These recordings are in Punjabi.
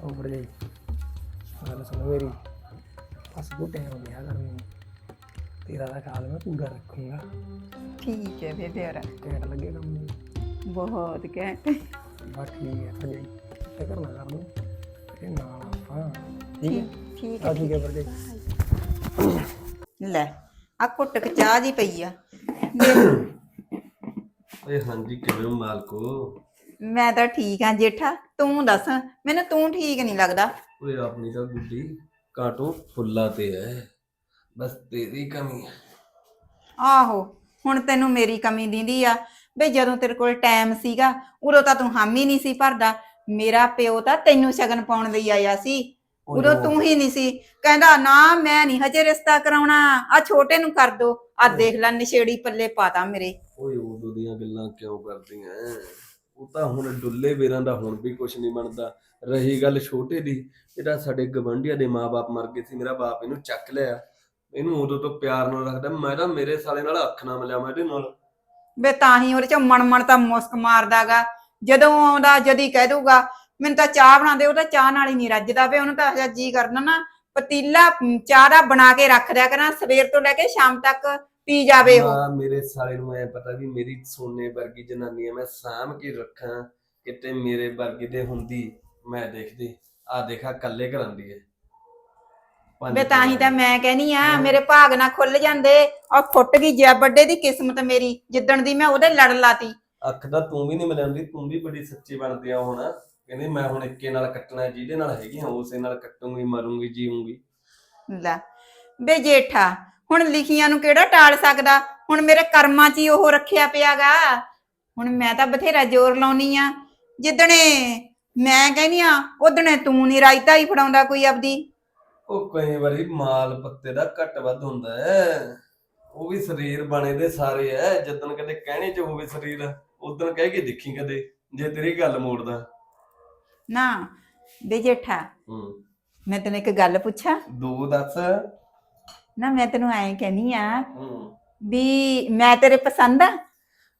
ਭਰਜਾਈ ਗੱਲ ਸੁਣ ਮੇਰੀ। ਬਸ ਤੂੰ ਟਾਈਮ ਲਿਆ ਕਰ ਮੈਨੂੰ। ਤੇਰਾ ਦਾ ਖਿਆਲ ਮੈਂ ਪੂਰਾ ਰੱਖੂੰਗਾ। ਠੀਕ ਹੈ ਵੇ ਤੇਰਾ ਘੈਂਟ ਲੱਗੇ ਕੰਮ ਮੈਨੂੰ ਬਹੁਤ ਘੈਂਟ। ਬਸ ਠੀਕ ਹੈ ਭਰਜਾਈ ਤੇ ਕਰਨਾ ਕਰ ਲੂੰ ਤੇ ਨਾਲ ਆਪਾਂ। ਠੀਕ ਹੈ? ਠੀਕ ਆ ਠੀਕ ਹੈ ਭਰਜਾਈ ਲੈ ਆ ਕੁੱਟਕ ਚਾਹ ਜੀ ਪਈ ਆ। ਓਏ ਹਾਂਜੀ ਕਿਵੇਂ ਹੋ ਮਾਲਕੋ? ਮੈਂ ਤਾਂ ਠੀਕ ਆ ਜੇਠਾ ਤੂੰ ਦੱਸ ਮੈਨੂੰ ਤੂੰ ਠੀਕ ਨਹੀਂ ਲੱਗਦਾ। ਓਏ ਆਪਣੀ ਤਾਂ ਗੁੱਡੀ ਕਾਟੋ ਫੁੱਲਾ ਤੇ ਐ ਬਸ ਤੇਰੀ ਕਮੀ ਹੈ ਆਹੋ ਹੁਣ ਤੈਨੂੰ ਮੇਰੀ ਕਮੀ ਦਿੰਦੀ ਆ ਬਈ ਜਦੋਂ ਤੇਰੇ ਕੋਲ ਟਾਈਮ ਸੀਗਾ ਉਦੋਂ ਤਾਂ ਤੂੰ ਹਾਮੀ ਨਹੀਂ ਸੀ ਭਰਦਾ। ਮੇਰਾ ਪਿਓ ਤਾਂ ਤੈਨੂੰ ਸ਼ਗਨ ਪਾਉਣ ਲਈ ਆਇਆ ਸੀ। ਉਦੋਂ ਤੂੰ ਹੀ ਨਹੀਂ ਸੀ। ਕਹਿੰਦਾ ਨਾ ਮੈਂ ਨਹੀਂ ਹਜੇ ਰਿਸ਼ਤਾ ਕਰਾਉਣਾ। ਆ ਛੋਟੇ ਨੂੰ ਕਰ ਦੋ। ਆ ਦੇਖ ਲੈ ਨਸ਼ੇੜੀ ਪੱਲੇ ਪਾਤਾ ਮੇਰੇ। ਓਏ ਉਦੋਂ ਦੀਆਂ ਗੱਲਾਂ ਕਿਉਂ ਕਰਦੀਆਂ ਉਹ ਤਾਂ ਹੁਣ ਡੁੱਲੇ ਵੇਰਾਂ ਦਾ ਹੁਣ ਵੀ ਕੁਝ ਨਹੀਂ ਬਣਦਾ। ਰਹੀ ਗੱਲ ਛੋਟੇ ਦੀ, ਜਿਹੜਾ ਸਾਡੇ ਗਵੰਡੀਆਂ ਦੇ ਮਾਪੇ ਮਰ ਗਏ ਸੀ, ਮੇਰਾ ਬਾਪ ਇਹਨੂੰ ਚੱਕ ਲਿਆ। ਇਹਨੂੰ ਉਦੋਂ ਤੋਂ ਪਿਆਰ ਨਾਲ ਰੱਖਦਾ, ਮੈਂ ਤਾਂ ਮੇਰੇ ਸਾਲੇ ਨਾਲ ਅੱਖ ਨਾ ਮਿਲਿਆ ਮੈਂ ਇਹਦੇ ਨਾਲ। ਵੇ ਤਾਂ ਹੀ ਉਹਦੇ ਚ ਮਣ ਮਣ ਤਾਂ ਮੁਸਕ ਮਾਰਦਾਗਾ। ਜਦੋਂ ਆਉਂਦਾ, ਜਦੀ ਕਹਿ ਦੂਗਾ ਮੈਨੂੰ ਤਾਂ ਚਾਹ ਬਣਾ ਦੇ, ਉਹ ਤਾਂ ਚਾਹ ਨਾਲ ਹੀ ਨਹੀਂ ਰੱਜਦਾ ਵੇ, ਉਹਨੂੰ ਤਾਂ ਹਜਾ ਜੀ ਕਰਨਾ ਨਾ। ਪਤੀਲਾ, ਚਾਹ ਦਾ ਬਣਾ ਕੇ ਰੱਖ ਦਿਆ ਕਰਾਂ, ਸਵੇਰ ਤੋਂ ਲੈ ਕੇ ਸ਼ਾਮ ਤੱਕ। ਪੀ ਜਾਵੇ ਉਹ। ਹਾਂ, ਮੇਰੇ ਸਾਲੇ ਨੂੰ ਐ ਪਤਾ ਵੀ ਮੇਰੀ ਸੋਨੇ ਵਰਗੀ ਜਨਾਨੀ ਐ ਮੈਂ ਸਾਂਭ ਕੇ ਰੱਖਾਂ ਕਿਤੇ ਮੇਰੇ ਵਰਗੀ ਦੇ ਹੁੰਦੀ ਮੈਂ ਦੇਖਦੀ। ਆ ਦੇਖਾ ਕੱਲੇ ਕਰਾਂਦੀ ਐ। ਵੇ ਤਾਂ ਹੀ ਤਾਂ ਮੈਂ ਕਹਿਨੀ ਆ। ਮੇਰੇ ਭਾਗ ਨਾ ਖੁੱਲ ਜਾਂਦੇ ਔਰ ਫੁੱਟ ਗਈ ਜਿਆ ਵੱਡੇ ਦੀ ਕਿਸਮਤ ਮੇਰੀ ਜਿੱਦਣ ਦੀ ਮੈਂ ਉਹਦੇ ਲੜ ਲਾਤੀ। ਅੱਖ ਦਾ ਤੂੰ ਵੀ ਨਹੀਂ ਮਿਲਣਦੀ ਤੂੰ ਵੀ ਬੜੀ ਸੱਚੀ ਬਣਦੀ ਆ ਹੁਣ। ਕਹਿੰਦੀ ਮੈਂ ਹੁਣ ਇੱਕੇ ਨਾਲ ਕੱਟਣਾ ਜਿਹਦੇ ਨਾਲ ਹੈਗੀ ਆ ਉਸੇ ਨਾਲ ਕੱਟੂੰਗੀ ਮਰੂੰਗੀ ਜੀਊਂਗੀ। ਲੈ ਜੇਠਾ ਹੁਣ ਲਿਖੀਆਂ ਨੂੰ ਕਿਹੜਾ ਟਾਲ ਸਕਦਾ? ਹੁਣ ਮੇਰੇ ਕਰਮਾਂ 'ਚ ਹੀ ਉਹ ਰੱਖਿਆ ਪਿਆਗਾ। ਹੁਣ ਮੈਂ ਤਾਂ ਬਥੇਰਾ ਜ਼ੋਰ ਲਾਉਣੀ ਆ। ਜਿੱਦਣੇ ਮੈਂ ਕਹਿੰਦੀ ਆ ਉਦਣੇ ਤੂੰ ਨਹੀਂ ਰਾਇਤਾ ਹੀ ਫੜਾਉਂਦਾ ਕੋਈ ਆਪਦੀ। ਉਹ ਕਈ ਵਾਰੀ ਮਾਲ ਪੱਤੇ ਦਾ ਘੱਟ ਵੱਧ ਹੁੰਦਾ ਹੈ। ਉਹ ਵੀ ਸਰੀਰ ਬਣੇ ਦੇ ਸਾਰੇ ਐ ਜਦੋਂ ਕਦੇ ਕਹਿਣੇ ਚ ਹੋਵੇ ਸਰੀਰ ਉਦੋਂ ਕਹਿ ਕੇ ਦੇਖੀ ਕਦੇ ਜੇ ਤੇਰੀ ਗੱਲ ਮੋੜਦਾ। ਨਾ ਵੇ ਜੇਠਾ ਹੂੰ। ਮੈਂ ਤੈਨੂੰ ਇੱਕ ਗੱਲ ਪੁੱਛਾਂ? ਦੋ ਦੱਸ। ਨਾ ਮੈਂ ਤੈਨੂੰ ਐਂ ਕਹਿੰਦੀ ਆ ਹੂੰ। ਵੀ ਮੈਂ ਤੇਰੇ ਪਸੰਦ ਆ?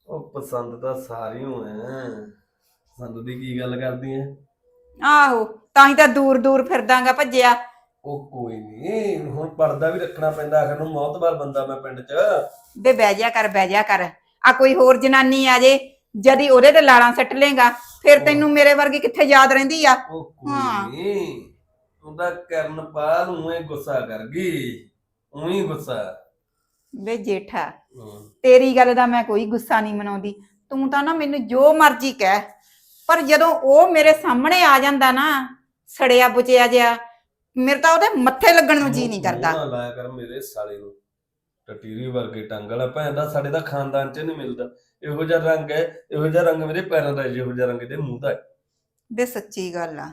ਉਹ ਪਸੰਦ ਤਾਂ ਸਾਰੀ ਨੂੰ ਐ ਪਸੰਦ ਦੀ ਕੀ ਗੱਲ ਕਰਦੀ ਐ? ਆਹੋ ਤਾਂ ਹੀ ਤਾਂ ਦੂਰ ਦੂਰ ਫਿਰਦਾਗਾ ਭੱਜਿਆ। ਉਹ ਕੋਈ ਨਹੀਂ ਹੁਣ ਪਰਦਾ ਵੀ ਰੱਖਣਾ ਪੈਂਦਾ ਆਖਰ ਨੂੰ ਮੌਤਬਾਰ ਬੰਦਾ ਮੈਂ ਪਿੰਡ 'ਚ। ਵੇ ਬਹਿ ਜਾ ਕਰ ਬਹਿ ਜਾ ਕਰ। ਆ ਕੋਈ ਹੋਰ ਜਨਾਨੀ ਆ ਜੇ ਜਦੀ ਉਹਦੇ ਤੇ ਲਾਲਾਂ ਸੱਟ ਲੇਗਾ ਫਿਰ ਤੈਨੂੰ ਮੇਰੇ ਵਰਗੀ ਕਿੱਥੇ ਯਾਦ ਰਹਿੰਦੀ ਆ? ਉਹ ਹਾਂ। ਕੋਈ ਨਹੀਂ ਉਹਦਾ ਕਰਨਪਾਲ ਉਵੇਂ ਗੁੱਸਾ ਕਰ ਗਈ। ਉਵੇਂ ਗੁੱਸਾ ਵੇ ਜੇਠਾ ਹੂੰ। ਤੇਰੀ ਗੱਲ ਦਾ ਮੈਂ ਕੋਈ ਗੁੱਸਾ ਨਹੀਂ ਮਨਾਉਂਦੀ। ਤੂੰ ਤਾਂ ਨਾ ਮੈਨੂੰ ਜੋ ਮਰਜ਼ੀ ਕਹਿ ਪਰ ਜਦੋਂ ਉਹ ਮੇਰੇ ਸਾਹਮਣੇ ਆ ਜਾਂਦਾ ਨਾ ਸੜਿਆ ਬੁਚਿਆ ਜਿਆ ਮੇਰੇ ਤਾਂ ਉਹਦੇ ਮੱਥੇ ਲੱਗਣ ਨੂੰ ਜੀ ਨਹੀਂ ਕਰਦਾ। ਮੂੰਹ ਨਾ ਲਾਇਆ ਕਰ ਮੇਰੇ ਸਾਲੇ ਨੂੰ। ਟਟੀਰੀ ਵਰਗੇ ਟੰਗਲ ਆ ਭੈਣ ਦਾ ਸਾਡੇ ਦਾ ਖਾਨਦਾਨ 'ਚ ਨਹੀਂ ਮਿਲਦਾ। ਇਹੋ ਜਿਹਾ ਰੰਗ ਹੈ ਇਹੋ ਜਿਹਾ ਰੰਗ ਮੇਰੇ ਪੈਰਾਂ ਦਾ ਜਿਹੋ ਜਿਹਾ ਰੰਗ ਇਹਦੇ ਮੂੰਹ ਦਾ ਹੈ। ਵੇ ਸੱਚੀ ਗੱਲ ਆ।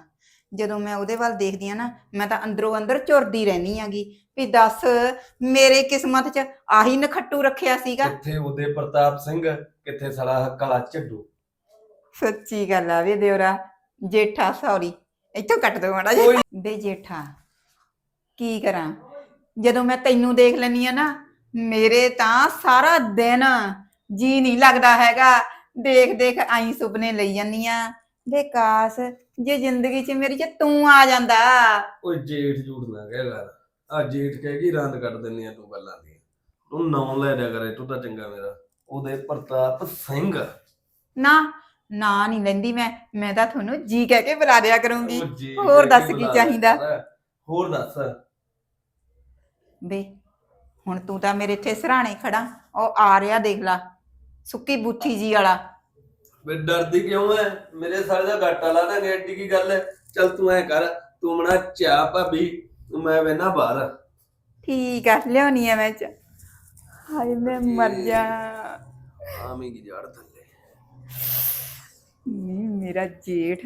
ਜਦੋਂ ਮੈਂ ਉਹਦੇ ਵੱਲ ਦੇਖਦੀ ਆ ਨਾ ਮੈਂ ਤਾਂ ਅੰਦਰੋਂ ਅੰਦਰ ਝੁਰਦੀ ਰਹਿਨੀ ਆਗੀ ਵੀ ਦੱਸ ਮੇਰੇ ਕਿਸਮਤ 'ਚ ਆਹੀ ਨਖੱਟੂ ਰੱਖਿਆ ਸੀਗਾ। ਕਿੱਥੇ ਉਹਦੇ ਪ੍ਰਤਾਪ ਸਿੰਘ ਕਿੱਥੇ ਸਾਲਾ ਕਾਲਾ ਝੱਡੂ। ਸੱਚੀ ਗੱਲ ਆ ਵੇ ਦਿਉਰਾ ਜੇਠਾ ਸੌਰੀ ਇੱਥੋਂ ਕੱਟ ਦੋ ਮਾੜਾ ਜਿਹਾ। ਵੇ ਜੇਠਾ ਕੀ ਕਰਾਂ? ਜਦੋਂ ਮੈਂ ਤੈਨੂੰ ਦੇਖ ਲੈਨੀ ਆ ਨਾ ਮੇਰੇ ਤਾਂ ਸਾਰਾ ਦਿਨ ਜੀ ਨਹੀਂ ਲੱਗਦਾ ਹੈਗਾ। ਦੇਖ ਦੇਖ ਆਈ ਸੁਪਨੇ ਲਈ ਜਾਂਦੀ ਆ ਵੇ ਕਾਸ ਜੇ ਜ਼ਿੰਦਗੀ 'ਚ ਮੇਰੀ 'ਚ ਤੂੰ ਆ ਜਾਂਦਾ। ਓਏ ਜੇਠ ਝੂਠ ਨਾ ਕਹਿ ਕਰ ਆ ਜੇਠ ਕਹਿ ਗਈ ਰੰਦ ਕੱਢ ਦਿੰਨੀ ਆ ਤੂੰ ਗੱਲਾਂ ਦੀ ਤੂੰ ਨਾਂ ਲੈ ਦਿਆ ਕਰੇ ਤੂੰ ਤਾਂ ਚੰਗਾ ਮੇਰਾ। ਉਹਦੇ ਪ੍ਰਤਾਪ ਸਿੰਘ। ਨਾ ਨਾ ਨਹੀਂ ਲੈਂਦੀ ਮੈਂ। ਮੈਂ ਤਾਂ ਤੁਹਾਨੂੰ ਜੀ ਕਹਿ ਕੇ ਬੁਲਾ ਦਿਆ ਕਰੂੰਗੀ। ਉਹ ਹੋਰ ਕਹਿ ਦੱਸ ਕੇ ਕੀ ਬੁਲਾ ਚਾਹੀਦਾ? ਲਿਆ। ਹੋਰ ਦੱਸ। ਵੇ ਹੁਣ ਤੂੰ ਤਾਂ ਮੇਰੇ ਇੱਥੇ ਸਰਾਣੇ ਖੜਾ ਉਹ ਆ ਰਿਹਾ ਦੇਖ ਲਾ। ਸੁੱਕੀ ਬੁੱਥੀ ਜੀ ਵਾਲਾ। ਵੇ ਡਰਦੀ ਕਿਉਂ ਐ? ਮੇਰੇ ਸਾਲੇ ਦਾ ਗਾਟਾ ਲਾ ਦੇ ਐਡੀ ਕੀ ਗੱਲ ਐ? ਚੱਲ ਤੂੰ ਐ ਕਰ ਤੂੰ ਮਣਾ ਚਾਹ ਭਾਬੀ ਮੈਂ ਵੇਨਾ ਬਾਹਰ। ਠੀਕ ਆ ਲਿਆਉਣੀ ਆ ਮੈਂ ਚ ਹਾਏ ਮੈਂ ਮਰ ਜਾ। ਆਮੀ ਕੀ ਜੜ ਥੱਲੇ। ਨੀ ਮੇਰਾ ਜੇਠ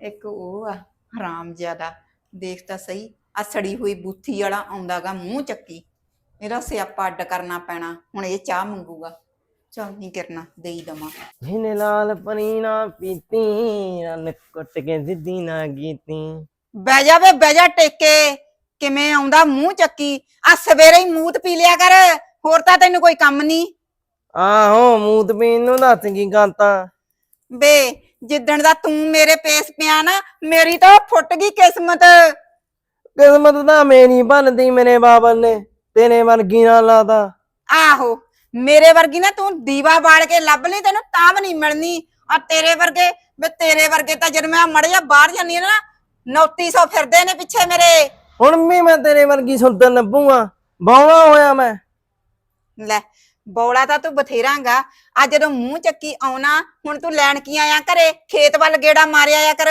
ਇੱਕ ਉਹ ਆ ਹਰਾਮ ਜ਼ਿਆਦਾ। ਦੇਖ ਤਾਂ ਸਹੀ ਆ ਸੜੀ ਹੋਈ ਬੁੱਥੀ ਵਾਲਾ ਆਉਂਦਾਗਾ ਮੂੰਹ ਚੱਕੀ। ਇਹਦਾ ਸਿਆਪਾ ਅੱਡ ਕਰਨਾ ਪੈਣਾ ਹੁਣ ਇਹ ਚਾਹ ਮੰਗੂਗਾ। ਚੱਲ ਨਹੀਂ ਕਰਨਾ ਦੇਈ ਦਵਾਂ। ਇਹਨੇ ਲਾਲ ਪਨੀ ਨਾ ਪੀਤੀ ਰਨ ਕੁੱਟ ਕੇ ਸਿੱਧੀ ਨਾ ਕੀਤੀ ਬਹਿ ਜਾ ਵੇ ਬਹਿ ਜਾ ਟੇਕੇ ਕਿਵੇਂ ਆਉਂਦਾ ਮੂੰਹ ਚੱਕੀ। ਆ ਸਵੇਰੇ ਹੀ ਮੂਤ ਪੀ ਲਿਆ ਕਰ ਹੋਰ ਤਾਂ ਤੈਨੂੰ ਕੋਈ ਕੰਮ ਨਹੀਂ ਆਹੋ ਮੂਤ ਪੀਣ ਨੂੰ ਦੱਸ ਕੀ ਗਾਤਾ। ਬੇ ਜਿੱਦਣ ਦਾ ਤੂੰ ਮੇਰੇ ਪੇਸ ਪਿਆ ਨਾ ਮੇਰੀ ਤਾਂ ਫੁੱਟ ਗਈ ਕਿਸਮਤ। ਕਿਸਮਤ ਤਾਂ ਮੇਰੀ ਬਣਦੀ ਮੇਰੇ ਬਾਬਾ ਨੇ ਤੇਰੇ ਵਰਗੀ ਨਾਲ ਲਾਤਾ ਆਹੋ ਮੇਰੇ ਵਰਗੀ ਨਾ ਤੂੰ ਦੀਵਾ ਬਾਲ ਕੇ ਲੱਭ ਲਈ ਤੈਨੂੰ ਤਾਂ ਵੀ ਨਹੀਂ ਮਿਲਣੀ। ਆ ਤੇਰੇ ਵਰਗੇ ਵੇ ਤੇਰੇ ਵਰਗੇ ਤਾਂ ਜਦ ਮੈਂ ਮੜ ਜਾ ਬਾਹਰ ਜਾਂਦੀ ਆ ਨਾ 3900 ਫਿਰਦੇ ਨੇ ਪਿੱਛੇ ਮੇਰੇ। ਹੁਣ ਵੀ ਮੈਂ ਤੇਰੇ ਵਰਗੀ ਸੁਲਤਾਨ ਲੱਭੂਗਾ ਬੌਣਾ ਹੋਇਆ ਮੈਂ। ਲੈ ਬੌਲਾ ਤਾਂ ਤੂੰ ਬਥੇਰਾਂਗਾ। ਆ ਜਦੋਂ ਮੂੰਹ ਚੱਕੀ ਆਉਣਾ ਹੁਣ ਤੂੰ ਲੈਣ ਕੀ ਆਇਆ ਘਰੇ? ਖੇਤ ਵੱਲ ਗੇੜਾ ਮਾਰਿਆ ਆਇਆ ਕਰ।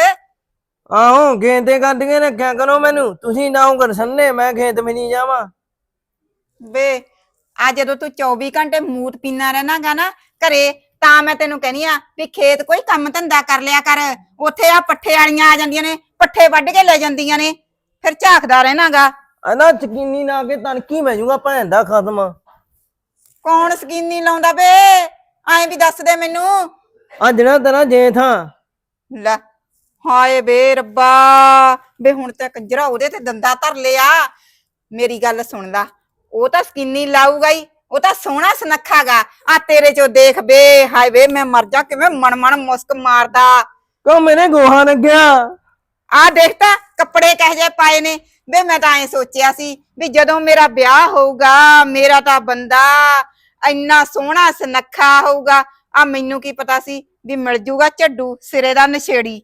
ਆਹੋ ਗੇਂਦੇ ਕੱਢ ਕੇ ਰੱਖਿਆ ਕਰੋ ਮੈਨੂੰ ਤੁਸੀਂ ਨਾ ਕਰ ਸੰਨੇ ਮੈਂ ਖੇਤ ਵੀ ਨਹੀਂ ਜਾਵਾਂ। ਵੇ ਆ ਜਦੋਂ ਤੂੰ 24 ਘੰਟੇ ਮੂਤ ਪੀਣਾ ਰਹਿਣਾਗਾ ਨਾ ਘਰੇ ਤਾਂ ਮੈਂ ਤੈਨੂੰ ਕਹਿਨੀ ਆ ਵੀ ਖੇਤ ਕੋਈ ਕੰਮ ਧੰਦਾ ਕਰ ਲਿਆ ਕਰ। ਉੱਥੇ ਆ ਪੱਠੇ ਵਾਲੀਆਂ ਆ ਜਾਂਦੀਆਂ ਨੇ ਪੱਠੇ ਵੱਢ ਕੇ ਲੈ ਜਾਂਦੀਆਂ ਨੇ ਫਿਰ ਝਾਕਦਾ ਰਹਿਣਾਗਾ। ਅਨਾ ਚਕੀਨੀ ਨਾ ਕੇ ਤਨਕੀ ਮੈਂ ਜੂਗਾ ਭੈਣ ਦਾ ਖਤਮ। ਕੌਣ ਸਕੀਨੀ ਲਾਉਂਦਾ ਬੇ? ਐਂ ਵੀ ਦੱਸ ਦੇ ਮੈਨੂੰ। ਅੱਜ ਨਾ ਤੇਰਾ ਜੇ ਥਾਂ ਲੈ ਹਾਏ ਬੇ ਰੱਬਾ। ਬੇ ਹੁਣ ਤੇ ਕੰਜਰਾ ਉਹਦੇ ਤੇ ਦੰਦਾ ਧਰ ਲਿਆ। ਮੇਰੀ ਗੱਲ ਸੁਣ ਲਾ। ਉਹ ਤਾਂ ਸਕੀਨੀ ਲਾਊਗਾ ਹੀ ਉਹ ਤਾਂ ਸੋਹਣਾ ਸੁਨੱਖਾਗਾ। ਆ ਤੇਰੇ ਚੋਂ ਦੇਖ ਬੇ ਹਾਏ ਵੇ ਮੈਂ ਮਰ ਜਾ ਕਿਵੇਂ ਮਣ ਮਣ ਮੁਸਕ ਮਾਰਦਾ। ਕੋ ਮੈਨੇ ਗੋਹਾ ਲੱਗਿਆ? ਆ ਦੇਖ ਤਾਂ ਕੱਪੜੇ ਕਹੇ ਜੇ ਪਾਏ ਨੇ। ਵੇ ਮੈਂ ਤਾਂ ਐ ਸੋਚਿਆ ਸੀ ਵੀ ਜਦੋਂ ਮੇਰਾ ਵਿਆਹ ਹੋਊਗਾ ਮੇਰਾ ਤਾਂ ਬੰਦਾ ਇੰਨਾ ਸੋਹਣਾ ਸੁਨੱਖਾ ਹੋਊਗਾ। ਆ ਮੈਨੂੰ ਕੀ ਪਤਾ ਸੀ ਵੀ ਮਿਲ ਜੂਗਾ ਝੱਡੂ ਸਿਰੇ ਦਾ ਨਸ਼ੇੜੀ।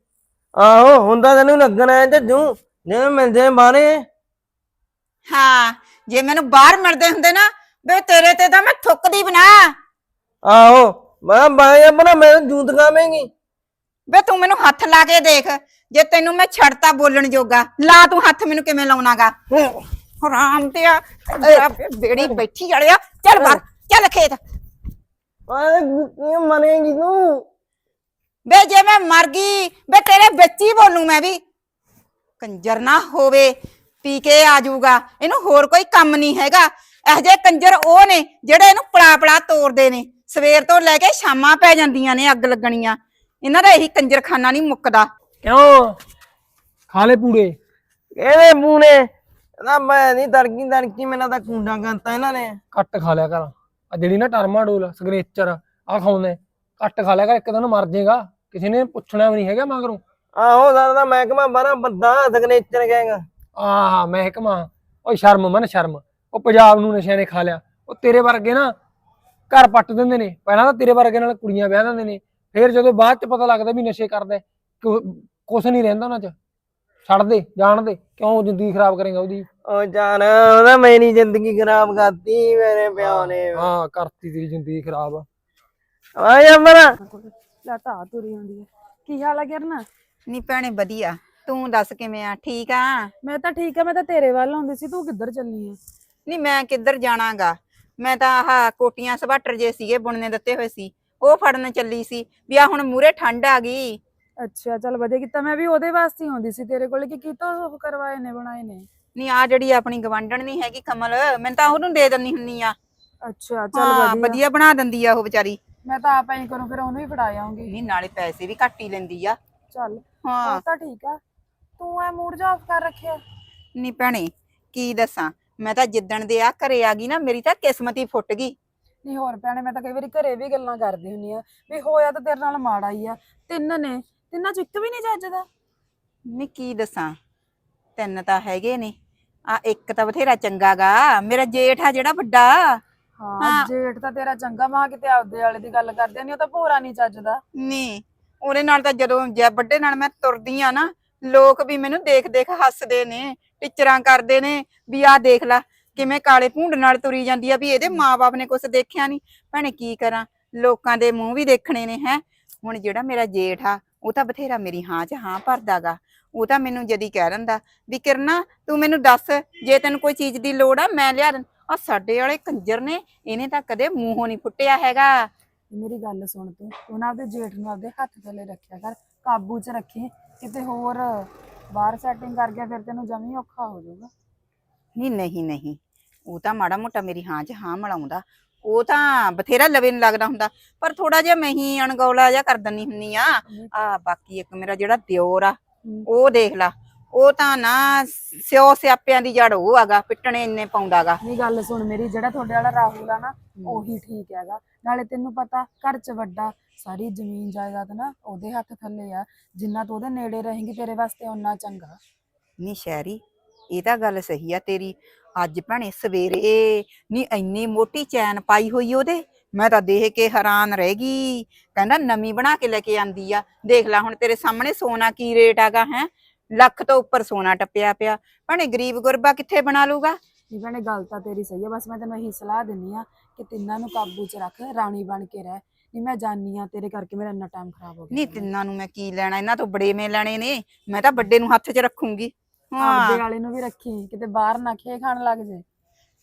ਆਹੋ ਹੁੰਦਾ ਤੈਨੂੰ ਲੱਗਣਾ ਹੈ ਜੱਜੂ ਜਿਵੇਂ ਮਿਲਦੇ ਬਾਰੇ ਹਾਂ ਜੇ ਮੈਨੂੰ ਬਾਹਰ ਮਿਲਦੇ ਹੁੰਦੇ ਨਾ ਵੇ ਤੇਰੇ ਤੇ ਤਾਂ ਮੈਂ ਥੁੱਕਦੀ ਬਣਾ ਆਹੋ ਮੈਂ ਬਾਏ ਆਪਣਾ ਮੈਂ ਜੂਤ ਖਾਵੇਂਗੀ ਵੇ ਤੂੰ ਮੈਨੂੰ ਹੱਥ ਲਾ ਕੇ ਦੇਖ ਜੇ ਤੈਨੂੰ ਮੈਂ ਛੱਡਤਾ ਬੋਲਣ ਜੋਗਾ ਲਾ ਤੂੰ ਹੱਥ ਮੈਨੂੰ ਕਿਵੇਂ ਲਾਉਣਾਗਾ? ਹਰਾਮ ਤੇ ਆ ਬੇੜੀ ਬੈਠੀ ਜੜਿਆ ਚੱਲ ਬਾਹਰ ਚੱਲ ਖੇਤ। ਆਏ ਮਨੇਗੀ ਤੂੰ? ਵੇ ਜੇ ਮੈਂ ਮਰ ਗਈ ਵੇ ਤੇਰੇ ਵਿੱਚ ਹੀ ਬੋਲੂ ਮੈਂ ਵੀ। ਕੰਜਰ ਨਾ ਹੋਵੇ ਪੀ ਕੇ ਆ ਜਾਊਗਾ। ਇਹਨੂੰ ਹੋਰ ਕੋਈ ਕੰਮ ਨਹੀਂ ਹੈਗਾ। ਇਹ ਜੇ ਕੰਜਰ ਉਹ ਨੇ ਜਿਹੜੇ ਇਹਨੂੰ ਪਲਾ ਪਲਾ ਤੋੜਦੇ ਨੇ। ਸਵੇਰ ਤੋਂ ਲੈ ਕੇ ਸ਼ਾਮਾਂ ਪੈ ਜਾਂਦੀਆਂ ਨੇ ਅੱਗ ਲੱਗਣੀਆਂ। ਇਹਨਾਂ ਦਾ ਇਹੀ ਕੰਜਰਖਾਨਾ ਨਹੀਂ ਮੁੱਕਦਾ। ਕਿਉਂ? ਖਾ ਲੈ ਪੂੜੇ। ਇਹਦੇ ਮੂਨੇ ਨਾ। ਮੈਂ ਨਹੀਂ ਤੜਕੀ ਤੜਕੀ ਮੈਨਾਂ ਤਾਂ ਕੁੰਡਾ ਕਰਤਾ ਇਹਨਾਂ ਨੇ। ਕੱਟ ਖਾ ਲਿਆ ਕਰ। ਆ ਜਿਹੜੀ ਨਾ ਟਰਮਾਡੋਲ ਸਿਗਨੇਚਰ ਆ ਖਾਉਂਦੇ। ਕੱਟ ਖਾ ਲਿਆ ਕਰ ਇੱਕ ਦਿਨ ਮਰ ਜਾਏਗਾ। ਕਿਸੇ ਨੇ ਪੁੱਛਣਾ ਵੀ ਨਹੀਂ ਹੈਗਾ ਮਗਰੋਂ। ਆਹੋ ਦਾਦਾ ਮਹਿਕਮਾ ਬੜਾ ਬੰਦਾ ਸਿਗਨੇਚਰ ਕਹੇਗਾ। ਆਹ ਮਹਿਕਮਾ ਓਏ ਸ਼ਰਮ ਮਨ ਸ਼ਰਮ। ਉਹ ਪੰਜਾਬ ਨੂੰ ਨਸ਼ਿਆਂ ਨੇ ਖਾ ਲਿਆ। ਉਹ ਤੇਰੇ ਵਰਗੇ ਨਾ ਘਰ ਪੱਟ ਦਿੰਦੇ ਨੇ। ਪਹਿਲਾਂ ਤਾਂ ਤੇਰੇ ਵਰਗੇ ਨਾਲ ਕੁੜੀਆਂ ਵਿਆਹ ਦਿੰਦੇ ਨੇ। ਫਿਰ ਜਦੋਂ ਬਾਅਦ ਚ ਪਤਾ ਲੱਗਦਾ ਵੀ ਨਸ਼ੇ ਕਰਦੇ। ਕੁ- ਕੁਛ ਨਹੀਂ ਰਹਿੰਦਾ ਉਹਨਾਂ ਚ। ਛੱਡ ਦੇ ਜਾਣ ਦੇ। ਕਿਉਂ ਜ਼ਿੰਦਗੀ ਖਰਾਬ ਕਰੇਗਾ ਉਹਦੀ? ਉਹ ਜਾਨ ਉਹਦਾ ਮੇਰੀ ਜ਼ਿੰਦਗੀ ਖਰਾਬ ਕਰਤੀ ਮੇਰੇ ਪਿਓ ਨੇ। ਹਾਂ ਕਰਤੀ ਤੇਰੀ ਜ਼ਿੰਦਗੀ ਖਰਾਬ। ਆਏ ਅਮਰਾ ਲੈ ਤਾਂ ਤੁਰੀ ਹੁੰਦੀ ਹੈ। ਕੀ ਹਾਲ ਆ ਕਿਰਨ? ਨਹੀਂ ਭੈਣੇ ਵਧੀਆ। ਤੂੰ ਦੱਸ ਕਿਵੇਂ ਆ? ਠੀਕ ਆ? ਮੈਂ ਤਾਂ ਠੀਕ ਆ ਮੈਂ ਤਾਂ ਤੇਰੇ ਵੱਲ ਆਉਂਦੀ ਸੀ। ਤੂੰ ਕਿੱਧਰ ਚੱਲੀ ਹੈ ਨਹੀਂ ਮੈਂ ਕਿੱਧਰ ਜਾਣਾਗਾ? ਮੈਂ ਤਾਂ ਆਹ ਕੋਟੀਆਂ ਸਵਾਟਰ ਜੇ ਸੀਗੇ ਬੁਣਨੇ ਦਿੱਤੇ ਹੋਏ ਸੀ। ਉਹ ਫੜਨ ਚੱਲੀ ਸੀ। ਵੀ ਆ ਹੁਣ ਮੂਰੇ ਠੰਡ ਆ ਗਈ। ਅੱਛਾ ਚੱਲ ਵਧੀਆ ਕੀਤਾ। ਮੈਂ ਵੀ ਉਹਦੇ ਵਾਸਤੇ ਹੀ ਆਉਂਦੀ ਸੀ ਤੇਰੇ ਕੋਲ ਕਿ ਕੀਤਾ ਉਹ ਕਰਵਾਏ ਨੇ ਬਣਾਏ ਨੇ? ਨਹੀਂ ਆ ਜਿਹੜੀ ਆਪਣੀ ਗਵੰਡਣ ਨਹੀਂ ਹੈਗੀ ਕਮਲ ਮੈਂ ਤਾਂ ਉਹਨੂੰ ਦੇ ਦਿੰਨੀ ਹੁੰਨੀ ਆ। ਅੱਛਾ ਚੱਲ ਹਾਂ ਵਧੀਆ। ਵਧੀਆ ਬਣਾ ਦਿੰਦੀ ਆ ਉਹ ਵਿਚਾਰੀ। ਮੈਂ ਤਾਂ ਆਪ ਐਂ ਕਰੂੰ ਫਿਰ ਉਹਨੂੰ ਹੀ ਫੜਾ ਆਉਂਗੀ। ਨਹੀਂ ਨਾਲੇ ਪੈਸੇ ਵੀ ਘੱਟ ਹੀ ਲੈਂਦੀ ਆ। ਚੱਲ ਹਾਂ। ਉਹ ਤਾਂ ਠੀਕ ਆ। ਤੂੰ ਐ ਮੂਡ ਜਾ ਆਫ ਕਰ ਰੱਖਿਆ? ਨਹੀਂ ਭੈਣੇ ਕੀ ਦੱਸਾਂ? ਮੈਂ ਤਾਂ ਜਿੱਦਣ ਦੇ ਆ ਘਰੇ ਆ ਗਈ ਨਾ ਮੇਰੀ ਤਾਂ ਕਿਸਮਤ ਹੀ ਫੁੱਟ ਗਈ। ਨਹੀਂ ਹੋਰ ਭੈਣੇ ਮੈਂ ਤਾਂ ਕਈ ਵਾਰੀ ਘਰੇ ਵੀ ਗੱਲਾਂ ਕਰਦੀ ਹੁੰਨੀ ਆ ਵੀ ਹੋਇਆ ਤਾਂ ਤੇਰੇ ਨਾਲ ਮਾੜਾ ਹੀ ਆ। ਤਿੰਨ ਨੇ ਤਿੰਨਾਂ ਚ ਇੱਕ ਵੀ ਨਹੀਂ ਚੱਜਦਾ ਨਹੀਂ ਕੀ ਦੱਸਾਂ? ਤਿੰਨ ਤਾਂ ਹੈਗੇ ਨੇ। ਆ ਇੱਕ ਤਾਂ ਬਥੇਰਾ ਚੰਗਾਗਾ ਮੇਰਾ ਜੇਠ ਆ ਜਿਹੜਾ ਵੱਡਾ। ਹਾਂ ਹਾਂ। ਜੇਠ ਤਾਂ ਤੇਰਾ ਚੰਗਾ ਮਾਂ ਕਿਤੇ ਆਪਦੇ ਵਾਲੇ ਦੀ ਗੱਲ ਕਰਦੇ ਨਹੀਂ ਉਹ ਤਾਂ ਭੋਰਾ ਨਹੀਂ ਚੱਜਦਾ ਨਹੀਂ ਉਹਦੇ ਨਾਲ ਤਾਂ ਜਦੋਂ ਜੈ ਵੱਡੇ ਨਾਲ ਮੈਂ ਤੁਰਦੀ ਆ ਨਾ ਲੋਕ ਵੀ ਮੈਨੂੰ ਦੇਖ ਦੇਖ ਹੱਸਦੇ ਨੇ ਟਿਚਰਾਂ ਕਰਦੇ ਨੇ ਵੀ ਆਹ ਦੇਖ ਲੈ ਕਿਵੇਂ ਕਾਲੇ ਭੂੰਡ ਨਾਲ ਤੁਰੀ ਜਾਂਦੀ ਆ ਵੀ ਇਹਦੇ ਮਾਪੇ ਨੇ ਕੁਝ ਦੇਖਿਆ ਨਹੀਂ ਭੈਣੇ ਕੀ ਕਰਾਂ? ਲੋਕਾਂ ਦੇ ਮੂੰਹ ਵੀ ਦੇਖਣੇ ਨੇ ਹੈ। ਹੁਣ ਜਿਹੜਾ ਮੇਰਾ ਜੇਠ ਆ ਉਹ ਤਾਂ ਬਥੇਰਾ ਮੇਰੀ ਹਾਂ 'ਚ ਹਾਂ ਭਰਦਾਗਾ ਉਹ ਤਾਂ ਮੈਨੂੰ ਜਦੀ ਕਹਿ ਦਿੰਦਾ ਵੀ ਕਿਰਨਾ ਤੂੰ ਮੈਨੂੰ ਦੱਸ ਜੇ ਤੈਨੂੰ ਕੋਈ ਚੀਜ਼ ਦੀ ਲੋੜ ਆ ਮੈਂ ਲਿਆ ਦਾਂ। ਆ ਸਾਡੇ ਵਾਲੇ ਕੰਜਰ ਨੇ ਇਹਨੇ ਤਾਂ ਕਦੇ ਮੂੰਹੋਂ ਨਹੀਂ ਫੁੱਟਿਆ ਹੈਗਾ। ਮੇਰੀ ਗੱਲ ਸੁਣ ਤੂੰ ਤੂੰ ਨਾ ਆਪਦੇ ਜੇਠ ਨੂੰ ਆਪਦੇ ਹੱਥ ਥੱਲੇ ਰੱਖਿਆ ਕਰ ਕਾਬੂ 'ਚ ਰੱਖੀ। ਕਿਤੇ ਹੋਰ ਬਾਹਰ ਸੈਟਿੰਗ ਕਰ ਗਿਆ ਫਿਰ ਤੈਨੂੰ ਜਮੀ ਔਖਾ ਹੋ ਜਾਊਗਾ। ਨਹੀਂ ਨਹੀਂ ਨਹੀਂ। ਉਹ ਤਾਂ ਮਾੜਾ ਮੋਟਾ ਮੇਰੀ ਹਾਂ 'ਚ ਹਾਂ ਮਿਲਾਉਂਦਾ। ਉਹ ਤਾਂ ਬਥੇਰਾ ਲਵੇ ਨੂੰ ਲੱਗਦਾ ਹੁੰਦਾ। ਪਰ ਥੋੜਾ ਜਿਹਾ ਮੈਂ ਹੀ ਅਣਗੌਲਾ ਜਿਹਾ ਕਰ ਦਿੰਨੀ ਹੁੰਨੀ ਆ। ਆ ਬਾਕੀ ਇੱਕ ਮੇਰਾ ਜਿਹੜਾ ਦਿਓਰ ਆ। ਉਹ ਦੇਖ ਲਾ। ਉਹ ਤਾਂ ਨਾ ਸਿਓ ਸਿਆਪਿਆਂ ਦੀ ਜੜ ਉਹ ਹੈਗਾ ਪਿੱਟਣੇ ਇੰਨੇ ਪਾਉਂਦਾਗਾ। ਨਹੀਂ ਗੱਲ ਸੁਣ ਮੇਰੀ ਜਿਹੜਾ ਤੁਹਾਡੇ ਵਾਲਾ ਰਾਹੁਲ ਆ ਨਾ ਉਹੀ ਠੀਕ ਹੈਗਾ। ਨਾਲੇ ਤੈਨੂੰ ਪਤਾ ਘਰ 'ਚ ਵੱਡਾ ਸਾਰੀ ਜ਼ਮੀਨ ਜਾਇਦਾਦ ਨਾ ਉਹਦੇ ਹੱਥ ਥੱਲੇ ਆ। ਜਿੰਨਾ ਤੂੰ ਉਹਦੇ ਨੇੜੇ ਰਹੇਂਗੀ ਤੇਰੇ ਵਾਸਤੇ ਓਨਾ ਚੰਗਾ। ਨੀ ਸ਼ਹਿਰੀ ਇਹ ਤਾਂ ਗੱਲ ਸਹੀ ਆ ਤੇਰੀ। ਅੱਜ ਭੈਣੇ ਸਵੇਰੇ ਨੀ ਇੰਨੀ ਮੋਟੀ ਚੈਨ ਪਾਈ ਹੋਈ ਉਹਦੇ। ਮੈਂ ਤਾਂ ਦੇਖ ਕੇ ਹੈਰਾਨ ਰਹਿ ਗਈ। ਕਹਿੰਦਾ ਨਵੀਂ ਬਣਾ ਕੇ ਲੈ ਕੇ ਆਂਦੀ ਆ। ਦੇਖ ਲੈ ਹੁਣ ਤੇਰੇ ਸਾਹਮਣੇ ਸੋਨਾ ਕੀ ਰੇਟ ਹੈਗਾ ਹੈ? ਲੱਖ ਤੋਂ ਉੱਪਰ ਸੋਨਾ ਟੱਪਿਆ ਪਿਆ। ਭੈਣੇ ਗਰੀਬ ਗੁਰਬਾ ਕਿੱਥੇ ਬਣਾ ਲੂਗਾ? ਨਹੀਂ ਭੈਣੇ ਗੱਲ ਤਾਂ ਤੇਰੀ ਸਹੀ ਹੈ ਬਸ ਮੈਂ ਤੈਨੂੰ ਇਹੀ ਸਲਾਹ ਦਿੰਨੀ ਆ ਕਿ ਤਿੰਨਾਂ ਨੂੰ ਕਾਬੂ 'ਚ ਰੱਖ ਰਾਣੀ ਬਣ ਕੇ ਰਹਿ। ਨਹੀਂ ਮੈਂ ਜਾਣੀ ਆ ਤੇਰੇ ਕਰਕੇ ਮੇਰਾ ਇੰਨਾ ਟਾਈਮ ਖਰਾਬ ਹੋ ਗਿਆ। ਨਹੀਂ ਤਿੰਨਾਂ ਨੂੰ ਮੈਂ ਕੀ ਲੈਣਾ ਇਹਨਾਂ ਤੋਂ ਬੜੇਵੇਂ ਲੈਣੇ ਨੇ ਮੈਂ ਤਾਂ ਵੱਡੇ ਨੂੰ ਹੱਥ 'ਚ ਰੱਖੂੰਗੀ। ਆਪਦੇ ਹਾਂ ਵਾਲੇ ਨੂੰ ਵੀ ਰੱਖੀ ਕਿਤੇ ਬਾਹਰ ਨਾ ਖੇ ਖਾਣ ਲੱਗ ਜੇ।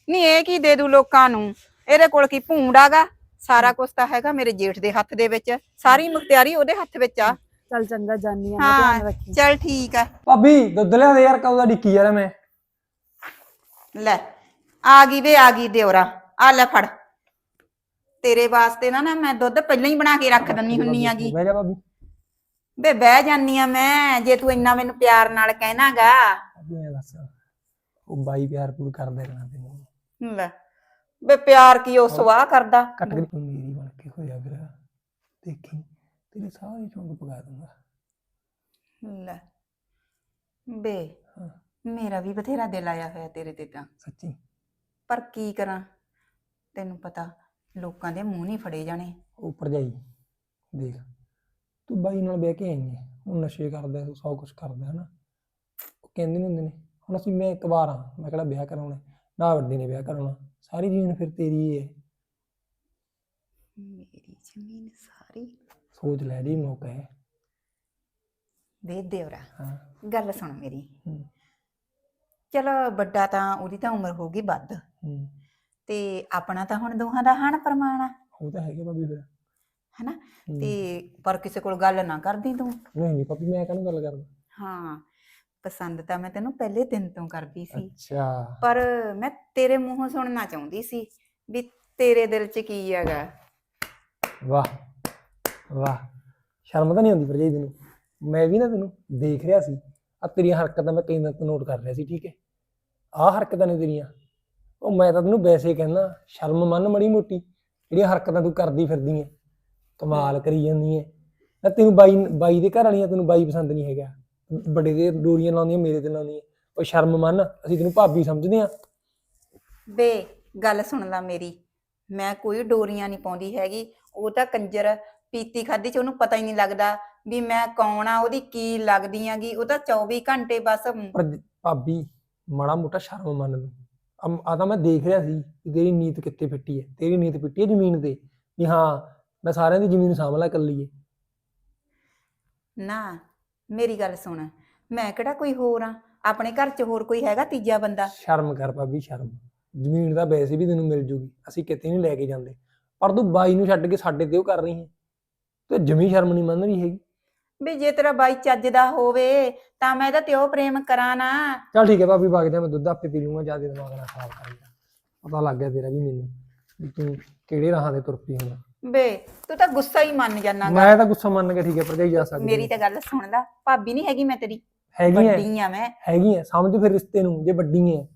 ਨਹੀਂ ਇਹ ਕੀ ਦੇ ਦੂ ਲੋਕਾਂ ਨੂੰ? ਇਹਦੇ ਕੋਲ ਕੀ ਭੂੰਡਾਗਾ ਸਾਰਾ ਕੁਝ ਤਾਂ ਹੈਗਾ ਮੇਰੇ ਜੇਠ ਦੇ ਹੱਥ ਦੇ ਵਿੱਚ। ਸਾਰੀ ਮੁਖਤਿਆਰੀ ਉਹਦੇ ਹੱਥ ਵਿੱਚ ਆ। ਚੱਲ ਚੰਗਾ ਜਾਣੀ ਆ ਮੈਂ ਹਾਂ ਧਿਆਨ ਰੱਖੀ। ਚੱਲ ਠੀਕ ਆ। ਭਾਬੀ ਦੁੱਧ ਲਿਆ ਦੇ ਯਾਰ ਕਦੋਂ ਦਾ ਡਿੱਕੀ ਯਾਰ ਮੈਂ। ਲੈ ਆ ਗਈ ਵੇ ਆ ਗਈ ਦਿਉਰਾ ਆ ਲੈ ਫੜ। ਤੇਰੇ ਵਾਸਤੇ ਨਾ ਨਾ ਮੈਂ ਦੁੱਧ ਪਹਿਲਾਂ ਹੀ ਬਣਾ ਕੇ ਰੱਖ ਦਿੰਨੀ ਹੁੰਨੀ ਆਗੀ। ਬਹਿ ਜਾ ਭਾਬੀ। ਵੇ ਬਹਿ ਜਾਨੀ ਆ ਮੈਂ ਜੇ ਤੂੰ ਇੰਨਾ ਮੈਨੂੰ ਪਿਆਰ ਨਾਲ ਕਹਿਣਾਗਾ। ਭਾਬੀ ਐਂ ਦੱਸ। ਉਹ ਬਾਈ ਪਿਆਰ ਪੂਰ ਕਰਦਾ ਰਹਿਣਾ ਤੈਨੂੰ। ਲੈ ਵੇ ਪਿਆਰ ਕੀ ਉਹ ਸਵਾਹ ਕਰਦਾ। ਕੱਟ ਕੇ ਤੂੰ ਮੇਰੀ ਬਣ ਕੇ ਹੋਇਆ ਫਿਰ। ਦੇਖੀ। ਤੇਰੇ ਸਾਰੇ ਚੌਂਕ ਪਗਾ ਦੂੰਗਾ। ਲੈ ਬੇ ਹਾਂ। ਮੇਰਾ ਵੀ ਬਥੇਰਾ ਦਿਲ ਆਇਆ ਹੋਇਆ ਤੇਰੇ ਤੇ ਤਾਂ। ਸੱਚੀ? ਪਰ ਕੀ ਕਰਾਂ? ਤੈਨੂੰ ਪਤਾ ਲੋਕਾਂ ਦੇ ਮੂੰਹ ਨਹੀਂ ਫੜੇ ਜਾਣੇ। ਉੱਪਰ ਜਾਈ ਦੇਖ ਤੂੰ ਬਾਈ ਨਾਲ ਬਹਿ ਕੇ ਆਈ ਹੈ ਉਹ ਨਸ਼ੇ ਕਰਦਾ ਤੂੰ ਸਭ ਕੁਝ ਕਰਦਾ ਹਨਾ? ਉਹ ਕਹਿੰਦੇ ਨਹੀਂ ਹੁੰਦੇ ਨੇ ਹੁਣ ਅਸੀਂ ਮੈਂ ਇੱਕ ਵਾਰ ਆ ਮੈਂ ਕਿਹੜਾ ਵਿਆਹ ਕਰਾਉਣਾ ਨਾ ਵੱਡੇ ਨੇ ਵਿਆਹ ਕਰਾਉਣਾ। ਸਾਰੀ ਜੀਵਨ ਫਿਰ ਤੇਰੀ ਹੀ ਹੈ ਮੇਰੀ ਜ਼ਮੀਨ ਸਾਰੀ ਸੋਚ ਲੈ ਜੀ ਮੌਕਾ ਹੈ। ਦੇ ਦੇਵਰਾ ਹਾਂ। ਗੱਲ ਸੁਣ ਮੇਰੀ। ਹੂੰ। ਚਲੋ ਵੱਡਾ ਤਾਂ ਉਹਦੀ ਤਾਂ ਉਮਰ ਹੋ ਗਈ ਵੱਧ। ਹੂੰ। ਤੇ ਆਪਣਾ ਤਾਂ ਹੁਣ ਦੋਹਾਂ ਦਾ ਹਣ ਪ੍ਰਮਾਣ ਆ। ਉਹ ਤਾਂ ਹੈਗੇ ਭਾਬੀ ਫਿਰ। ਹਨਾ? ਹੂੰ। ਤੇ ਪਰ ਕਿਸੇ ਕੋਲ ਗੱਲ ਨਾ ਕਰਦੀ ਤੂੰ। ਨਹੀਂ ਨਹੀਂ ਭਾਬੀ ਮੈਂ ਕਾਹਨੂੰ ਗੱਲ ਕਰਦਾ? ਹਾਂ ਪਸੰਦ ਤਾਂ ਮੈਂ ਤੈਨੂੰ ਪਹਿਲੇ ਦਿਨ ਤੋਂ ਕਰਦੀ ਸੀ। ਅੱਛਾ। ਪਰ ਮੈਂ ਤੇਰੇ ਮੂੰਹੋਂ ਸੁਣਨਾ ਚਾਹੁੰਦੀ ਸੀ ਵੀ ਤੇਰੇ ਦਿਲ 'ਚ ਕੀ ਹੈਗਾ। ਵਾਹ। ਵਾਹ, ਸ਼ਰਮ ਤਾਂ ਨਹੀਂ ਆਉਂਦੀ ਭਰਜਾਈ ਤੈਨੂੰ? ਮੈਂ ਵੀ ਨਾ ਤੈਨੂੰ ਦੇਖ ਰਿਹਾ ਸੀ ਆ ਤੇਰੀਆਂ ਹਰਕਤਾਂ ਮੈਂ ਕਈ ਦਿਨ ਤੋਂ ਨੋਟ ਕਰ ਰਿਹਾ ਸੀ, ਠੀਕ ਹੈ? ਆਹ ਹਰਕਤਾਂ ਨੇ ਤੇਰੀਆਂ। ਉਹ ਮੈਂ ਤਾਂ ਤੈਨੂੰ ਵੈਸੇ ਕਹਿੰਦਾ, ਸ਼ਰਮ ਮੰਨ ਮੜੀ ਮੋਟੀ, ਜਿਹੜੀਆਂ ਹਰਕਤਾਂ ਤੂੰ ਕਰਦੀ ਫਿਰਦੀ ਹੈ ਕਮਾਲ ਕਰੀ ਜਾਂਦੀ ਹੈ ਨਾ ਤੈਨੂੰ ਬਾਈ ਬਾਈ ਦੇ ਘਰ ਵਾਲੀਆਂ ਤੈਨੂੰ ਬਾਈ ਪਸੰਦ ਨਹੀਂ ਹੈਗਾ। ਬੜੇ ਦੇ ਡੋਰੀਆਂ ਲਾਉਂਦੀਆਂ, ਮੇਰੇ ਤੇ ਲਾਉਂਦੀਆਂ। ਉਹ ਸ਼ਰਮ ਮੰਨ, ਅਸੀਂ ਤੈਨੂੰ ਭਾਬੀ ਸਮਝਦੇ ਆ। ਬੇ ਗੱਲ ਸੁਣ ਲੈ ਮੇਰੀ। ਮੈਂ ਕੋਈ ਡੋਰੀਆਂ ਨਹੀਂ ਪਾਉਂਦੀ ਹੈਗੀ। ਉਹ ਤਾਂ ਕੰਜਰ ਪੀਤੀ ਖਾਦੀ ਚ ਉਹਨੂੰ ਪਤਾ ਹੀ ਨਹੀਂ ਲੱਗਦਾ ਵੀ ਮੈਂ ਕੌਣ ਆ ਉਹਦੀ ਕੀ ਲੱਗਦੀ ਆਂਗੀ ਉਹ ਤਾਂ 24 ਘੰਟੇ ਬਸ ਪਰ ਭਾਬੀ ਮਾੜਾ ਮੋਟਾ ਸ਼ਰਮ ਮੰਨ ਲੂ ਆ ਤਾਂ ਮੈਂ ਦੇਖ ਰਿਹਾ ਸੀ ਕਿ ਤੇਰੀ ਨੀਤ ਕਿੱਥੇ ਫਿੱਟੀ ਹੈ। ਤੇਰੀ ਨੀਤ ਫਿੱਟੀ ਹੈ ਜ਼ਮੀਨ ਤੇ ਵੀ ਹਾਂ ਮੈਂ ਸਾਰਿਆਂ ਦੀ ਜ਼ਮੀਨ ਸਾਂਭ ਲਾ ਇਕੱਲੀ ਏ। ਨਾ ਮੇਰੀ ਗੱਲ ਸੁਣ ਮੈਂ ਕਿਹੜਾ ਕੋਈ ਹੋਰ ਆ? ਆਪਣੇ ਘਰ 'ਚ ਹੋਰ ਕੋਈ ਹੈਗਾ ਤੀਜਾ ਬੰਦਾ? ਸ਼ਰਮ ਕਰ ਭਾਬੀ ਸ਼ਰਮ। ਜ਼ਮੀਨ ਤਾਂ ਵੈਸੇ ਵੀ ਤੈਨੂੰ ਮਿਲ ਜੂਗੀ ਅਸੀਂ ਕਿਤੇ ਨਹੀਂ ਲੈ ਕੇ ਜਾਂਦੇ। ਪਰ ਤੂੰ ਬਾਈ ਨੂੰ ਛੱਡ ਕੇ ਸਾਡੇ ਤੇ ਉਹ ਕਰ ਰਹੀ ਹੈ। ਤੇ ਜਮੀ ਸ਼ਰਮ ਨਹੀਂ ਮੰਨ ਰਹੀ ਹੈਗੀ। ਵੀ ਜੇ ਤੇਰਾ ਬਾਈ ਚੱਜ ਦਾ ਹੋਵੇ ਤਾਂ ਮੈਂ ਇਹਦਾ ਤੇ ਉਹ ਪ੍ਰੇਮ ਕਰਾਂ ਨਾ। ਚੱਲ ਠੀਕ ਹੈ ਭਾਬੀ ਵਗ ਜਾ ਮੈਂ ਦੁੱਧ ਆਪੇ ਪੀ ਲੂੰਗਾ ਜ਼ਿਆਦਾ ਦਿਮਾਗ ਨਾ ਖਰਾਬ ਕਰੀਦਾ ਪਤਾ ਲੱਗ ਗਿਆ ਤੇਰਾ ਵੀ ਮੈਨੂੰ ਵੀ ਤੂੰ ਕਿਹੜੇ ਰਾਹਾਂ ਤੇ ਤੁਰ ਪਈ ਹੁਣ। ਬੇ ਤੂੰ ਤਾਂ ਗੁੱਸਾ ਹੀ ਮੰਨ ਜਾਨਾ ਗਾ। ਮੈਂ ਤਾਂ ਗੁੱਸਾ ਮੰਨ ਕੇ ਠੀਕ ਹੈ ਭਰਜਾਈ ਜਾ ਸਕਦੀ ਮੇਰੀ ਤਾਂ ਗੱਲ ਸੁਣ ਲੈ ਭਾਬੀ ਨਹੀਂ ਹੈਗੀ ਮੈਂ ਤੇਰੀ। ਹੈਗੀ ਹੈ। ਵੱਡੀ ਆ ਮੈਂ। ਹੈਗੀ ਹੈ ਸਮਝ ਫਿਰ ਰਿਸ਼ਤੇ ਨੂੰ ਜੇ ਵੱਡੀ ਹੈ।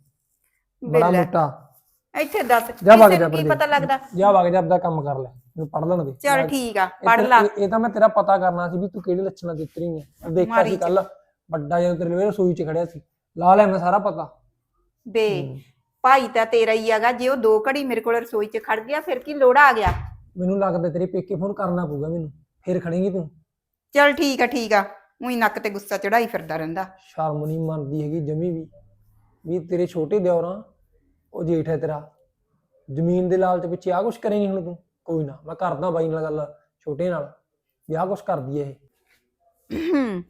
ਬੜਾ। ਮੋਟਾ। ਇੱਥੇ ਦੱਸ ਜਾ ਵਗ ਕਿਸੇ ਜਾ ਨੂੰ ਕੀ ਭਰਜਾਈ। ਪਤਾ ਲੱਗਦਾ? ਜਾ ਵਗ ਜਾ ਆਪਦਾ ਕੰਮ ਕਰ ਲੈ। ਮੈਨੂੰ ਪੜ ਲੈਣ ਦੇ। ਚਲ ਠੀਕ ਆ ਪੜ ਲਾ। ਇਹ- ਤਾਂ ਮੈਂ ਤੇਰਾ ਪਤਾ ਕਰਨਾ ਸੀ ਵੀ ਤੂੰ ਕਿਹੜੇ ਲੱਛਣਾਂ ਦੀ ਉਤਰੀ ਹੈ ਦੇਖਿਆ ਸੀ। ਕੱਲ ਵੱਡਾ ਜਦੋਂ ਤੇਰੇ ਵੇਲੇ ਰਸੋਈ 'ਚ ਖੜਿਆ ਸੀ। ਲਾ ਲਿਆ ਮੈਂ ਸਾਰਾ ਪਤਾ। ਬੇ। ਭਾਈ ਤਾਂ ਤੇਰਾ ਹੀ ਹੈਗਾ ਜੇ ਉਹ ਦੋ ਘੜੀ ਮੇਰੇ ਕੋਲ ਰਸੋਈ 'ਚ ਖੜ ਗਿਆ ਫਿਰ ਕੀ ਲੋੜਾ ਆ ਗਿਆ? ਮੈਨੂੰ ਲੱਗਦਾ ਤੇਰੇ ਪੇਕੇ ਫੋਨ ਕਰਨਾ ਪਊਗਾ ਮੈਨੂੰ। ਫਿਰ ਖੜੇਂਗੀ ਤੂੰ। ਚਲ ਠੀਕ ਆ ਠੀਕ ਆ। ਉਹੀ ਨੱਕ ਤੇ ਗੁੱਸਾ ਚੜਾਈ ਫਿਰਦਾ ਰਹਿੰਦਾ। ਸ਼ਰਮ ਨਹੀਂ ਮੰਨਦੀ ਹੈਗੀ ਜਮੀ ਵੀ। ਵੀ ਤੇਰੇ ਛੋਟੇ ਦਿਓਰਾਂ ਉਹ ਜੇਠ ਹੈ ਤੇਰਾ। ਜ਼ਮੀਨ ਦੇ ਲਾਲਚ ਪਿੱਛੇ ਆ ਕੁਛ ਕਰੇਂਗੀ ਹੁਣ ਤੂੰ? ਕੋਈ ਨਾ ਮੈਂ ਕਰਦਾ ਬਾਈ ਨਾਲ ਗੱਲ ਛੋਟੇ ਨਾਲ ਵੀ ਆਹ ਕੁਛ ਕਰਦੀ ਹੈ ਇਹ।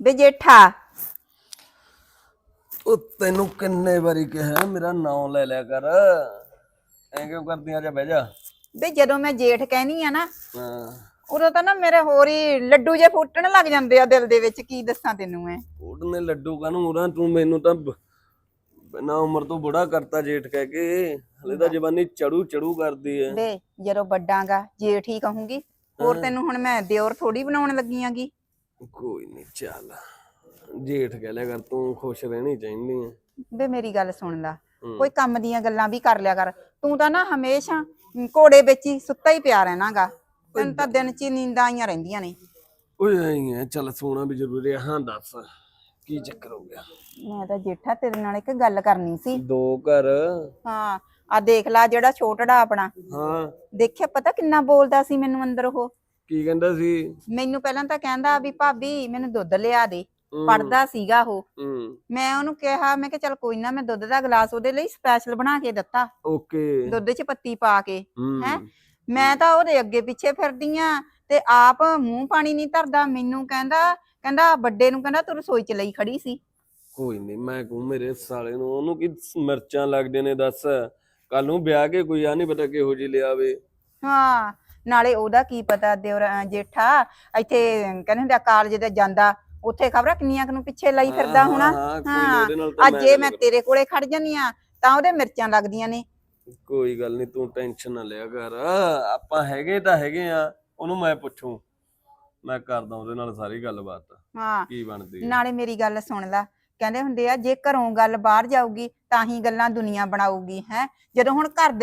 ਬੇ ਜੇਠਾ। ਉਹ ਤੈਨੂੰ ਕਿੰਨੇ ਵਾਰੀ ਕਿਹਾ ਮੇਰਾ ਨਾਮ ਲੈ ਲਿਆ ਕਰ। ਐਂ ਕਿਉਂ ਕਰਦੀ ਆ ਜਾ ਬਹਿ ਜਾ। ਬੇ ਜਦੋਂ ਮੈਂ ਜੇਠ ਕਹਿਨੀ ਆ ਨਾ ਹਾਂ। ਉਦੋਂ ਤਾਂ ਨਾ ਮੇਰੇ ਹੋਰ ਹੀ ਲੱਡੂ ਜੇ ਫੁੱਟਣ ਲੱਗ ਜਾਂਦੇ ਆ ਦਿਲ ਦੇ ਵਿੱਚ ਕੀ ਦੱਸਾਂ ਤੈਨੂੰ ਮੈਂ। ਉਹਨੇ ਲੱਡੂ ਕਾਨੂੰ ਉਰਾਂ ਤੂੰ ਮੈਨੂੰ ਤਾਂ ਬ- ਬਿਨਾਂ ਉਮਰ ਤੋਂ ਬੁੜਾ ਕਰਤਾ ਜੇਠ ਕਹਿ ਕੇ। ਹਲੇ ਤਾਂ ਜਵਾਨੀ ਚੜੂ ਚੜੂ ਕਰਦੀ ਐ। ਬੇ ਜਦੋਂ ਵੱਡਾਂਗਾ ਜੇਠ ਹੀ ਕਹੂੰਗੀ ਹੋਰ। ਤੈਨੂੰ ਹੁਣ ਮੈਂ ਦਿਓਰ ਥੋੜੀ ਬਣਾਉਣ ਲੱਗੀ ਆਂਗੀ ਕੋਈ ਨਹੀਂ ਚੱਲ। ਜੇਠ ਕਹਿ ਲਿਆ ਕਰ ਤੂੰ ਖੁਸ਼ ਰਹਿਣੀ ਚਾਹੀਦੀ ਆ ਵੇ ਮੇਰੀ ਗੱਲ ਸੁਣ ਲਾ। ਕੋਈ ਕੰਮ ਦੀਆਂ ਗੱਲਾਂ ਵੀ ਕਰ ਲਿਆ ਕਰ। ਤੂੰ ਤਾਂ ਨਾ ਹਮੇਸ਼ਾ ਘੋੜੇ ਵਿੱਚ ਹੀ ਸੁੱਤਾ ਹੀ ਪਿਆ ਰਹਿਣਾਗਾ। ਤੈਨੂੰ ਤਾਂ ਦਿਨ ਚ ਹੀ ਨੀਂਦਾਂ ਆਈਆਂ ਰਹਿੰਦੀਆਂ ਨੇ। ਓਏ ਆਈ ਚੱਲ ਸੋਣਾ ਵੀ ਜ਼ਰੂਰੀ ਆ ਹਾਂ ਦੱਸ। ਕੀ ਚੱਕਰ ਹੋ ਗਿਆ? ਮੈਂ ਤਾਂ ਜੇਠਾ ਤੇਰੇ ਨਾਲ ਇੱਕ ਗੱਲ ਕਰਨੀ ਸੀ। ਦੋ ਘਰ। ਹਾਂ ਆ ਦੇਖ ਲਾ ਜਿਹੜਾ ਛੋਟੜਾ ਆਪਣਾ। ਹਾਂ। ਦੇਖਿਆ ਪਤਾ ਕਿੰਨਾ ਬੋਲਦਾ ਸੀ ਮੈਨੂੰ ਅੰਦਰ ਉਹ? ਕੀ ਕਹਿੰਦਾ ਸੀ? ਮੈਨੂੰ ਪਹਿਲਾਂ ਤਾਂ ਕਹਿੰਦਾ ਵੀ ਭਾਬੀ ਮੈਨੂੰ ਦੁੱਧ ਲਿਆ ਦੇ। ਹੂੰ, ਪੜਦਾ ਸੀਗਾ ਉਹ। ਮੈਂ ਉਹਨੂੰ ਕਿਹਾ ਮੈਂ ਕਿਹਾ ਚੱਲ ਕੋਈ ਨਾ ਮੈਂ ਦੁੱਧ ਦਾ ਗਲਾਸ ਉਹਦੇ ਲਈ ਸਪੈਸ਼ਲ ਬਣਾ ਕੇ ਦਿੱਤਾ। ਓਕੇ। ਦੁੱਧ 'ਚ ਪੱਤੀ ਪਾ ਕੇ। ਹੂੰ। ਹੈਂ? ਮੈਂ ਤਾਂ ਉਹਦੇ ਅੱਗੇ ਪਿੱਛੇ ਫਿਰਦੀ ਆ ਤੇ ਆਪ ਮੂੰਹ ਪਾਣੀ ਨਹੀਂ ਧਰਦਾ। ਮੈਨੂੰ ਕਹਿੰਦਾ ਕਹਿੰਦਾ ਵੱਡੇ ਨੂੰ ਕਹਿੰਦਾ ਤੂੰ ਰਸੋਈ 'ਚ ਲਈ ਖੜੀ ਸੀ। ਕੋਈ ਨਹੀਂ ਮੈਂ ਕਹੂੰ ਮੇਰੇ ਸਾਲੇ ਨੂੰ ਉਹਨੂੰ ਕੀ ਮਿਰਚਾਂ ਲੱਗਦੇ ਨੇ ਦੱਸ। ਕੱਲ ਨੂੰ ਵਿਆਹ ਕੇ ਕੋਈ ਆ ਨਹੀਂ ਪਤਾ ਕਿਹੋ ਜੀ ਲਿਆਵੇ। ਹਾਂ ਨਾਲੇ ਉਹਦਾ ਕੀ ਪਤਾ ਅਹ ਜੇਠਾ ਇੱਥੇ ਕਹਿੰਦੇ ਹੁੰਦੇ ਆ ਕਾਲਜ ਤੇ ਜਾਂਦਾ ਉੱਥੇ ਖਬਰਾਂ ਕਿੰਨੀਆਂ ਕੁ ਨੂੰ ਪਿੱਛੇ ਲਈ ਫਿਰਦਾ ਹਾਂ, ਹੋਣਾ। ਹਾਂ, ਕੋਈ ਨੀ, ਹਾਂ ਉਹਦੇ ਨਾਲ ਤਾਂ ਅੱਜ ਜੇ ਮੈਂ ਤੇਰੇ ਕੋਲੇ ਖੜ ਜਾਂਦੀ ਆ ਤਾਂ ਉਹਦੇ ਮਿਰਚਾਂ ਲੱਗਦੀਆਂ ਨੇ। ਕੋਈ ਗੱਲ ਨਹੀਂ ਤੂੰ ਟੈਨਸ਼ਨ ਨਾ ਲਿਆ ਕਰ। ਆਪਾਂ ਹੈਗੇ ਤਾਂ ਹੈਗੇ ਆ ਉਹਨੂੰ ਮੈਂ ਪੁੱਛੂ। ਮੈਂ ਕਰਦਾ ਉਹਦੇ ਨਾਲ ਸਾਰੀ ਗੱਲਬਾਤ ਹਾਂ। ਕੀ ਬਣਦੀ ਹੈ ਨਾਲੇ ਮੇਰੀ ਗੱਲ ਸੁਣ ਲੈ ਕਹਿੰਦੇ ਹੁੰਦੇ ਆ ਜੇ ਘਰੋਂ ਗੱਲ ਬਾਹਰ ਜਾਊਗੀ ਤਾਂ ਹੀ ਗੱਲਾਂ ਦੁਨੀਆ ਬਣਾਊਗੀ ਹੈ। ਜਦੋਂ ਹੁਣ ਘਰ ਦੇ